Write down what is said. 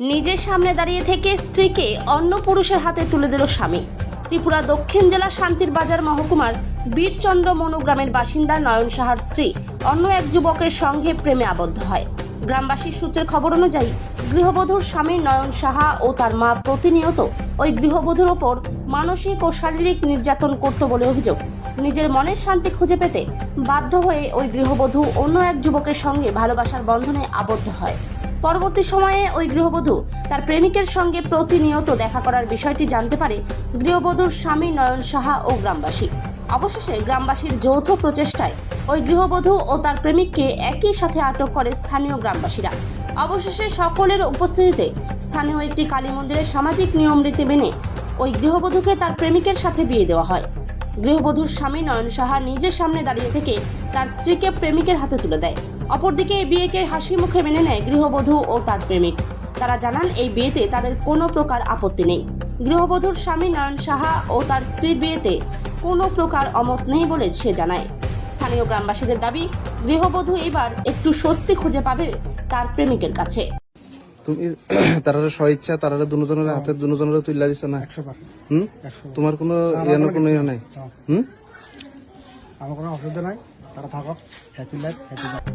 নিজের সামনে দাঁড়িয়ে থেকে স্ত্রীকে অন্য পুরুষের হাতে তুলে দিল স্বামী। ত্রিপুরা দক্ষিণ জেলার শান্তির বাজার মহকুমার বীরচন্দ্র মনোগ্রামের বাসিন্দা নয়ন সাহার স্ত্রী অন্য এক যুবকের সঙ্গে প্রেমে আবদ্ধ হয়। গ্রামবাসীর সূত্রের খবর অনুযায়ী, গৃহবধূর স্বামী নয়ন সাহা ও তার মা প্রতিনিয়ত ওই গৃহবধূর ওপর মানসিক ও শারীরিক নির্যাতন করত বলে অভিযোগ। নিজের মনের শান্তি খুঁজে পেতে বাধ্য হয়ে ওই গৃহবধূ অন্য এক যুবকের সঙ্গে ভালোবাসার বন্ধনে আবদ্ধ হয়। পরবর্তী সময়ে ওই গৃহবধূ তার প্রেমিকের সঙ্গে প্রতিনিয়ত দেখা করার বিষয়টি জানতে পারে গৃহবধূর স্বামী নয়ন সাহা ও গ্রামবাসী। অবশেষে গ্রামবাসীর যৌথ প্রচেষ্টায় ওই গৃহবধূ ও তার প্রেমিককে একই সাথে আটক করে স্থানীয় গ্রামবাসীরা। অবশেষে সকলের উপস্থিতিতে স্থানীয় একটি কালী মন্দিরের সামাজিক নিয়ম রীতি মেনে ওই গৃহবধূকে তার প্রেমিকের সাথে বিয়ে দেওয়া হয়। গৃহবধূর স্বামী নয়ন সাহা নিজের সামনে দাঁড়িয়ে থেকে তার স্ত্রীকে প্রেমিকের হাতে তুলে দেয়। অপরদিকে এই বিয়েকে হাসি মুখে মেনে নেয় গৃহবধূ ও তার প্রেমিক। তারা জানান এই বিয়েতে তাদের কোনো প্রকার আপত্তি নেই। গৃহবধূর স্বামী নয়ন সাহা ও তার স্ত্রীর বিয়েতে কোনো প্রকার অমত নেই বলে সে জানায়। স্থানীয় গ্রামবাসীদের দাবি গৃহবধূ এবার একটু স্বস্তি খুঁজে পাবে তার প্রেমিকের কাছে। তুমি তারারে স্বইচ্ছা তারারে দুজনের হাতে দুজনের তুইলা দিছ না? হুম? তোমার কোনো ইয়ানো কোনো ইয়ে নাই। হুম? আমার কোনো অসুবিধা নাই তারা থাকক। Happy life happy life